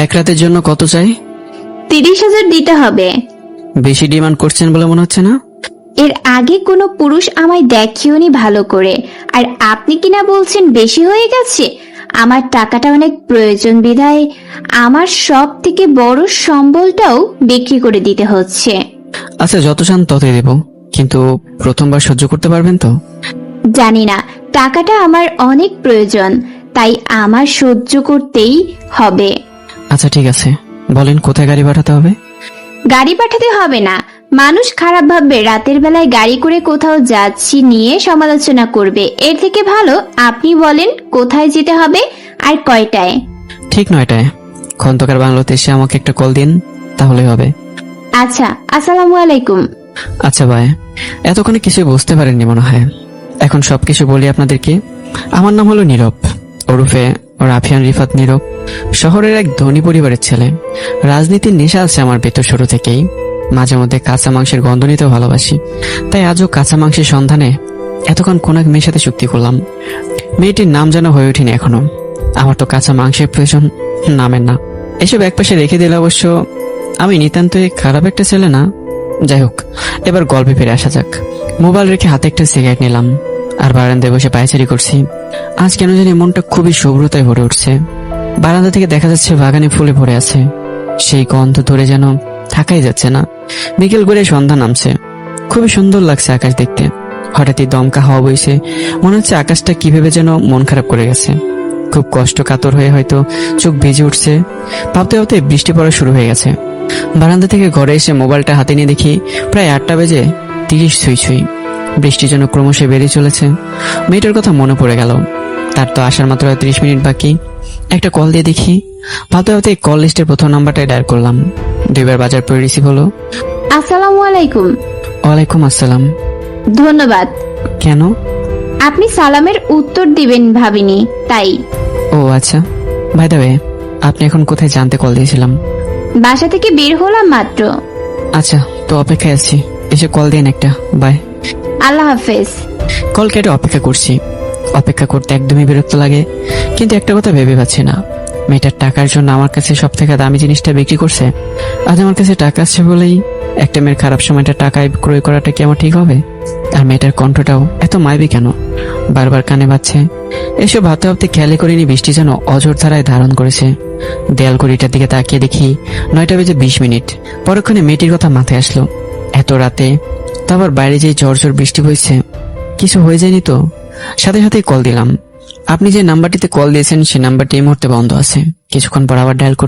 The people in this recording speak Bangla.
এক রাতের জন্য কত চাই? তিরিশ হাজার দিতে হবে। বেশি ডিমান্ড করছেন বলে মনে হচ্ছে না? এর আগে কোনো পুরুষ আমায় দেখিওনি ভালো করে। আর আপনি কিনা বলছেন বেশি হয়ে গেছে? আমার টাকাটা অনেক প্রয়োজন বিধায়। আমার সব থেকে বড় সম্বলটাও বিক্রি করে দিতে হচ্ছে। আচ্ছা যত চান ততই দেব। কিন্তু প্রথমবার সহ্য করতে পারবেন তো? জানি না টাকাটা আমার অনেক প্রয়োজন তাই আমার সহ্য করতেই হবে। আচ্ছা ঠিক আছে। বলেন কোথায় গাড়ি পাঠাতে হবে? গাড়ি পাঠাতে হবে না। মানুষ খারাপ ভাববে রাতের বেলায় গাড়ি করে কোথাও যাচ্ছি নিয়ে সমালোচনা করবে। এর থেকে ভালো আপনি বলেন কোথায় যেতে হবে আর কয়টায়? ঠিক নয়টায়। খন্দকার বাংলোতে এসে আমাকে একটা কল দিন তাহলে হবে। আচ্ছা আসসালামু আলাইকুম। আচ্ছা ভাই। এতক্ষণে কিছু বুঝতে পারেননি মনে হয়। এখন সবকিছু বলি আপনাদেরকে। আমার নাম হলো নীরব। ওরফে রাফিয়ান রিফাত নীরব। শহরের এক ধনী পরিবারের ছেলে। রাজনীতির নেশা আছে আমার ভেতর শুরু থেকেই। মাঝে মধ্যে কাঁচা মাংসের গন্ধ নিতেও ভালোবাসি। তাই আজও কাঁচা মাংসের সন্ধানে এতক্ষণ কোন এক মেয়ের সাথে চুক্তি করলাম। মেয়েটির নাম যেন হয়ে ওঠেনি এখনও। আমার তো কাঁচা মাংসের প্রয়োজন নামের না। এসব একপাশে রেখে দিলে অবশ্য আমি নিতান্তই খারাপ একটা ছেলে না। যাই হোক, এবার গল্পে ফিরে আসা যাক। মোবাইল রেখে হাতে একটা সিগারেট নিলাম। আর বারান্দায় বসে পায়চারি করছি। আজ কেন জানি মনটা খুবই শুভ্রতায় ভরে উঠছে। বারান্দা থেকে দেখা যাচ্ছে বাগানে ফুলে পড়ে আছে। সেই গন্ধ ধরে যেন থাকাই যাচ্ছে না। বিকেল করে সন্ধ্যা নামছে। খুবই সুন্দর লাগছে আকাশ দেখতে। হঠাৎই দমকা হওয়া বইছে। মনে হচ্ছে আকাশটা কীভাবে যেন মন খারাপ করে গেছে। খুব কষ্ট কাতর হয়ে হয়তো চোখ ভিজে উঠছে। ভাবতে ভাবতে বৃষ্টি পড়া শুরু হয়ে গেছে। বারান্দা থেকে ঘরে এসে মোবাইলটা হাতে নিয়ে দেখি প্রায় আটটা বেজে তিরিশ ছুঁই ছুঁই। বৃষ্টি যেন ক্রমশ বেড়ে চলেছে। মেয়েটার কথা মনে পড়ে গেল। তার তো আসার মাত্র ত্রিশ মিনিট বাকি। একটা কল দিয়ে দেখি। ভাবতে ভাবতে কল লিস্টের প্রথম নাম্বারটাই ডায়াল করলাম। দুইবার বাজার পরে রিসিভ হলো। আসসালামু আলাইকুম। ওয়ালাইকুম আসসালাম। ধন্যবাদ। কেন? আপনি সালামের উত্তর দিবেন ভাবিনি তাই। ও আচ্ছা। ভাই দেবে আপনি এখন কোথায় জানতে কল দিয়েছিলাম? বাসা থেকে বের হলাম মাত্র। আচ্ছা তো অপেক্ষায় আছি। এসে কল দিন একটা। বাই আল্লাহ হাফেজ। কল কেটে অপেক্ষা করছি। অপেক্ষা করতে একদমই বিরক্ত লাগে। কিন্তু একটা কথা ভেবে পাচ্ছি না। মেয়েটার টাকার জন্য আমার কাছে সব থেকে দামি জিনিসটা বিক্রি করছে। আজ আমার কাছে টাকা আছে বলেই একটা মেয়ের খারাপ সময়টা টাকায় ক্রয় করাটা কি আমার ঠিক হবে? আর মেয়েটার কণ্ঠটাও এত মাইবি কেন? বারবার কানে বাজছে। এসব ভাবতে ভাবতে খেয়ালে করিনি বৃষ্টি যেন অজর ধারায় ধারণ করেছে। দেয়াল ঘড়িটার দিকে তাকিয়ে দেখি নয়টা বেজে বিশ মিনিট। পরক্ষণে মেয়েটির কথা মাথায় আসলো। এত রাতে তারপর বাইরে যে ঝড় ঝড় বৃষ্টি বইছে। কিছু হয়ে যায়নি তো? সাথে সাথেই কল দিলাম। আপনি যে নাম্বারটিতে কল দিয়েছেন, সেই নাম্বারটি এই মুহূর্তে বন্ধ আছে। কিছুক্ষণ পর আবার ডায়াল